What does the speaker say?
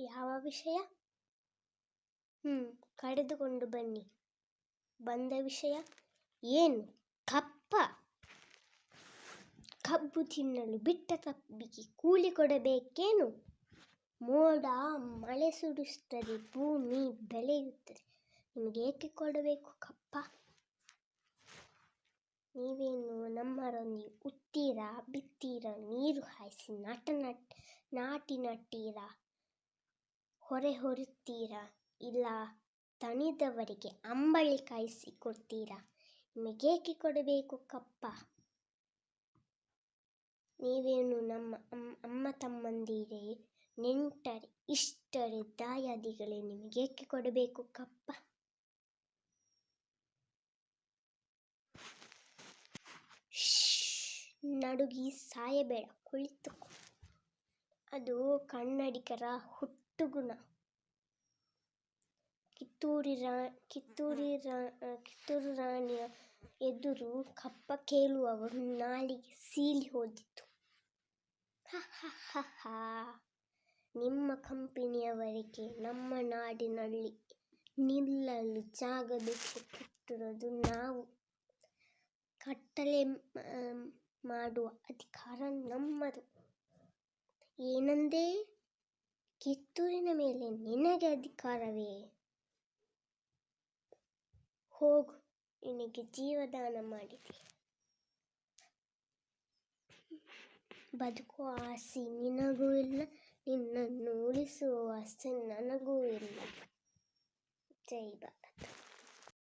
ಯಾವ ವಿಷಯ? ಹ್ಞೂ ಕರೆದುಕೊಂಡು ಬನ್ನಿ. ಬಂದ ವಿಷಯ ಏನು? ಕಪ್ಪ. ಕಬ್ಬು ತಿನ್ನಲು ಬಿಟ್ಟ ಕಬ್ಬಿಗೆ ಕೂಲಿ ಕೊಡಬೇಕೇನು? ಮೋಡ ಮಳೆ ಸುಡಿಸುತ್ತದೆ ಭೂಮಿ ಬೆಳೆಯುತ್ತದೆ. ನಿಮಗೆ ಏಕೆ ಕೊಡಬೇಕು ಕಪ್ಪ? ನೀವೇನು ನಮ್ಮರೊಂದಿಗೆ ಉತ್ತೀರ ಬಿತ್ತೀರ, ನೀರು ಹಾಯಿಸಿ ನಾಟ ನಟ್, ನಾಟಿ ನಟ್ಟೀರಾ? ಹೊರೆ ಹೊರುತ್ತೀರಾ ಇಲ್ಲ, ತಣಿದವರಿಗೆ ಅಂಬಳಿ ಕಾಯಿಸಿ ಕೊಡ್ತೀರಾ ನಿಮಗೇಕೆ ಕೊಡಬೇಕು ಕಪ್ಪ? ನೀವೇನು ನಮ್ಮ ಅಮ್, ಅಮ್ಮ ತಮ್ಮಂದಿರೇ? ನೆಂಟರೆ, ಇಷ್ಟರೆ ದಾಯಾದಿಗಳೇ, ನಿಮಗೇಕೆ ಕೊಡಬೇಕು ಕಪ್ಪ? ನಡುಗಿ ಸಾಯಬೇಡ ಕುಳಿತು ಅದು ಕನ್ನಡಿಗರ ಹುಟ್ಟುಗುಣ ಕಿತ್ತೂರಿ ರಾ ಕಿತ್ತೂರಿ ರಾ ಕಿತ್ತೂರು ರಾಣಿಯ ಎದುರು ಕಪ್ಪ ಕೇಳುವವರು ನಾಲಿಗೆ ಸೀಲಿ ಹೋದಿತ್ತು. ನಿಮ್ಮ ಕಂಪನಿಯವರಿಗೆ ನಮ್ಮ ನಾಡಿನಲ್ಲಿ ನಿಲ್ಲಲು ಜಾಗ ಬೇಕು ಕೊಟ್ಟಿರೋದು ನಾವು. ಕಟ್ಟಲೆ ಮಾಡುವ ಅಧಿಕಾರ ನಮ್ಮದು. ಏನಂದೇ? ಕಿತ್ತೂರಿನ ಮೇಲೆ ನಿನಗೆ ಅಧಿಕಾರವೇ? ಹೋಗು, ನಿನಗೆ ಜೀವದಾನ ಮಾಡಿದೆ. ಬದುಕುವ ಆಸೆ ನಿನಗೂ ಇಲ್ಲ, ನಿನ್ನನ್ನು ಉಳಿಸುವ ಆಸೆ ನನಗೂ ಇಲ್ಲ. ಜೈ ಭಾರತ್.